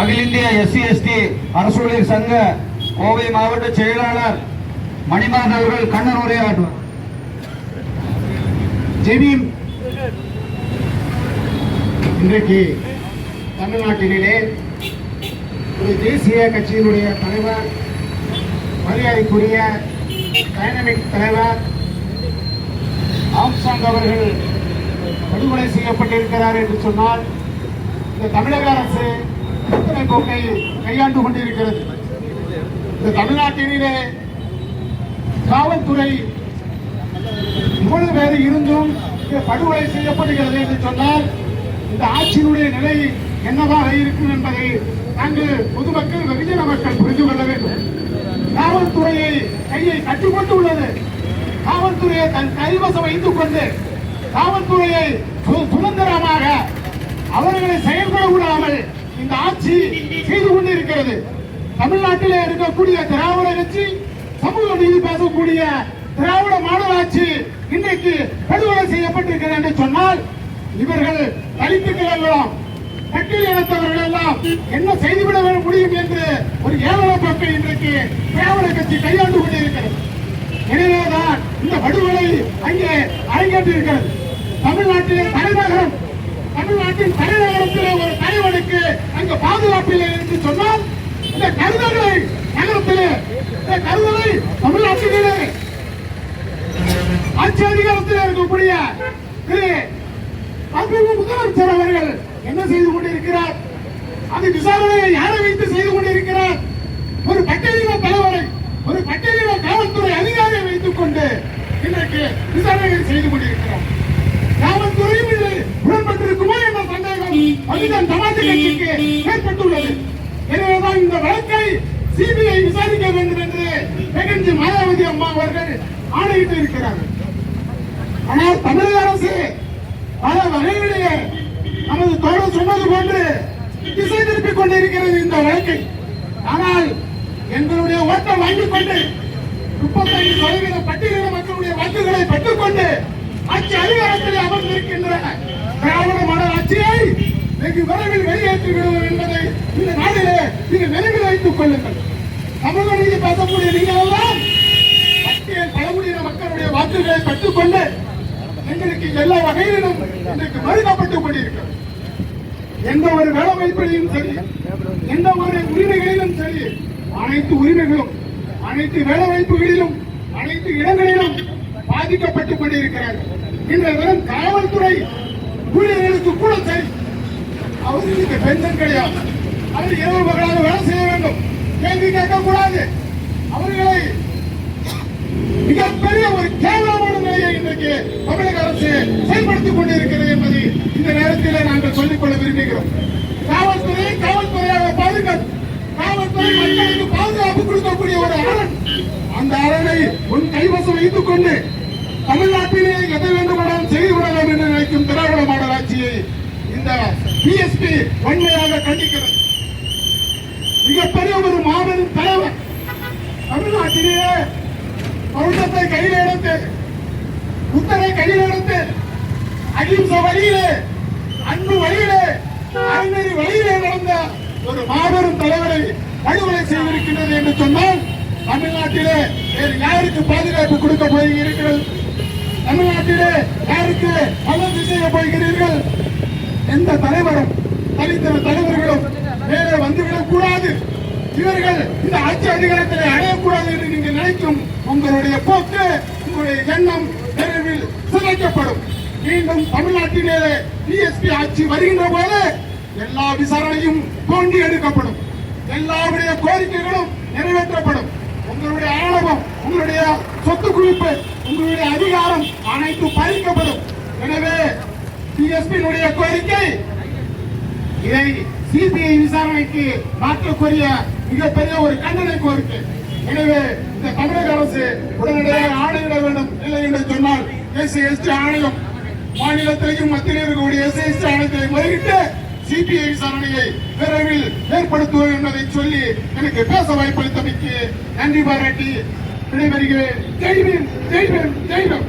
அகில இந்திய SC ST அரசு சங்க கோவை மாவட்ட செயலாளர் மணிமாறன் அவர்கள் கண்ணன் உரையாற்றுவார். ஜெமீம் இன்றைக்கு தமிழ்நாட்டிலே ஒரு தேசிய கட்சியினுடைய தலைவர் மரியாதைக்குரிய டைனமிக் தலைவர் ஆம்சாங் அவர்கள் படுகொலை செய்யப்பட்டிருக்கிறார் என்று சொன்னால் இந்த தமிழக அரசு எத்தனை போக்கை கையாண்டு கொண்டிருக்கிறது. இந்த தமிழ்நாட்டிலே காவல்துறை இவ்வளவு பேர் இருந்தும் படுகொலை செய்யப்படுகிறது என்று சொன்னால் இந்த ஆட்சியினுடைய நிலை என்னவாக இருக்கும் என்பதை நாங்கள் பொதுமக்கள் வெகுஜன மக்கள் புரிந்து கொள்ள வேண்டும். காவல்துறையை கையை கட்டிக்கொண்டு உள்ளது காவல்துறையை தன் கைவசம் வைத்துக் கொண்டு காவல்துறையை சு- சுதந்திரமாக அவர்களை செயல்பட விடாமல் இந்த ஆட்சி செய்து கொண்டிருக்கிறது. தமிழ்நாட்டில் இருக்கக்கூடிய திராவிட கட்சி சமூக நீதி பேசக்கூடிய திராவிட மாநகராட்சி இன்றைக்கு படுகொலை செய்யப்பட்டிருக்கிறது என்று சொன்னால் இவர்கள் தலித்துக்கள் எல்லாம் பட்டியல் இனத்தவர்கள் எல்லாம் என்ன செய்துவிட முடியும் என்று ஒரு ஏழை போக்கை இன்றைக்கு திராவிட கட்சி கையாண்டு கொண்டிருக்கிறது. எனவேதான் இந்த படுகொலை அங்கே அரங்கேற்றிருக்கிறது. தமிழ்நாட்டிலே தலைநகரம் தமிழ்நாட்டின் தலைநகரத்திலே ஒரு தலைவனுக்கு அங்கு பாதுகாப்பில்லை என்று சொன்னால் இந்த கருதலை நகரத்திலே இந்த கருதலை தமிழ்நாட்டிலே ஆட்சி அதிகாரத்தில் இருக்கக்கூடிய திரு முதலமைச்சர் அவர்கள் என்ன செய்து கொண்டிருக்கிறார்? அது விசாரணையை யாரை வைத்து செய்து கொண்டிருக்கிறார்? ஒரு பட்டியலின தலைவரை ஒரு பட்டியலின காவல்துறை அதிகாரியை வைத்துக் கொண்டு இன்றைக்கு விசாரணைகள் செய்து கொண்டிருக்கிறார். அதுதான் தமிழ்நாட்டு கட்சிக்கு ஏற்பட்டுள்ளது. எனவேதான் இந்த வழக்கை சிபிஐ விசாரிக்க வேண்டும் என்று வெகன்ஜி மாயாவதி அம்மா அவர்கள் ஆணையிட்டு இருக்கிறார்கள். ஆனால் தமிழக அரசு பல வகைகளிலே நமது தோழர் சொன்னது போன்று திசை திருப்பிக் கொண்டிருக்கிறது இந்த வழக்கை. ஆனால் எங்களுடைய ஓட்டை வாங்கிக் கொண்டு முப்பத்தைந்து சதவீத பட்டியலின மக்களுடைய வாக்குகளை பெற்றுக்கொண்டு ஆட்சி அதிகாரத்தில் அமர்ந்திருக்கின்ற திராவிட ஆட்சியை வெகு விரைவில் வெளியேற்றி விடுவோம் என்பதை இந்த நாளிலே நீங்கள் நினைவில் வைத்துக் கொள்ளுங்கள். சமூக நீதி பேசக்கூடிய நீங்கள் பட்டியல் பழங்குடியின மக்களுடைய வாக்குகளை பெற்றுக்கொண்டு எங்களுக்கு எல்லா வகையிலும் இன்றைக்கு மறுக்கப்பட்டுக் கொண்டிருக்கிறது. எந்த ஒரு வேலைவாய்ப்பிலையும் சரி எந்த ஒரு உரிமைகளிலும் சரி அனைத்து உரிமைகளும் அனைத்து வேலைவாய்ப்புகளிலும் அனைத்து இடங்களிலும் பாதிக்கப்பட்டுக் கொண்டிருக்கிறார்கள். இன்றைய தினம் காவல்துறை ஊழியர்களுக்கு கூட சரி அவர்களுக்கு பென்ஷன் கிடையாது. அவர் இரவு பகலாக வேலை செய்ய வேண்டும். கேள்வி கேட்கக்கூடாது. அவர்களை மிகப்பெரிய ஒரு கேவலமான நிலையை இன்றைக்கு தமிழக அரசு செயல்படுத்திக் கொண்டிருக்கிறது என்பதை இந்த நேரத்தில் நாங்கள் சொல்லிக்கொள்ள விரும்புகிறோம். காவல்துறை காவல்துறையாக பாதுகாப்பு காவல்துறை மக்களுக்கு பாதுகாப்பு கொடுக்கக்கூடிய ஒரு அரண். அந்த அரணை உன் கைவசம் வைத்துக் கொண்டு தமிழ்நாட்டிலே எதை வேண்டுமானாலும் செய்து விடலாம் என்று நினைக்கும் திராவிட மாடல் ஆட்சியை இந்த பிஎஸ்பி வன்மையாக கண்டிக்கிறது. மிகப்பெரிய ஒரு மாபெரும் தலைவர் தமிழ்நாட்டிலேயே பௌத்தத்தை கையில் எடுத்து புத்தரை கையில் எடுத்து அகிம்சை வழியிலே அன்பு வழியிலே அறிஞரி வழியிலே நடந்த ஒரு மாபெரும் தலைவரை படுகொலை செய்திருக்கின்றது என்று சொன்னால் தமிழ்நாட்டிலே வேறு யாருக்கு பாதுகாப்பு கொடுக்க போகிறீர்கள்? தமிழ்நாட்டிலே யாருக்கு வளர்ச்சி செய்ய போகிறீர்கள்? எந்த தலைவரும் தனித்தன தலைவர்களும் மேலே வந்துவிடக் கூடாது இவர்கள் இந்த ஆட்சி அதிகாரத்தில் அடையக்கூடாது என்று நீங்கள் நினைக்கும் உங்களுடைய போக்கு உங்களுடைய எண்ணம் விரைவில் சிதைக்கப்படும். மீண்டும் தமிழ்நாட்டிலே பிஎஸ்பி ஆட்சி வருகின்ற போது எல்லா விசாரணையும் தோண்டி எடுக்கப்படும். எல்லாருடைய கோரிக்கைகளும் நிறைவேற்றப்படும். உங்களுடைய ஆணவம் உங்களுடைய சொத்து குவிப்பு உங்களுடைய அதிகாரம் அனைத்து பறிக்கப்படும். எனவே டிஎஸ்பியினுடைய கோரிக்கை. இதை சிபிஐ விசாரணைக்கு மாற்றக்கூடிய மிகப்பெரிய ஒரு கண்டன கோரிக்கை. எனவே இந்த தமிழக அரசு உடனடியாக ஆணையிட வேண்டும் இல்லை என்று சொன்னால் எஸ்சி எஸ்டி ஆணையம் மாநிலத்திலையும் மத்தியில் இருக்கக்கூடிய எஸ்சி எஸ்டி ஆணையத்தை முறையிட்டு சிபிஐ விசாரணையை விரைவில் ஏற்படுத்துவோம் என்பதை சொல்லி எனக்கு பேச வாய்ப்பளித்தமைக்கு நன்றி பாராட்டி விடைபெறுகிறேன். ஜெய்பீம் ஜெய்பீம் ஜெய்பீம்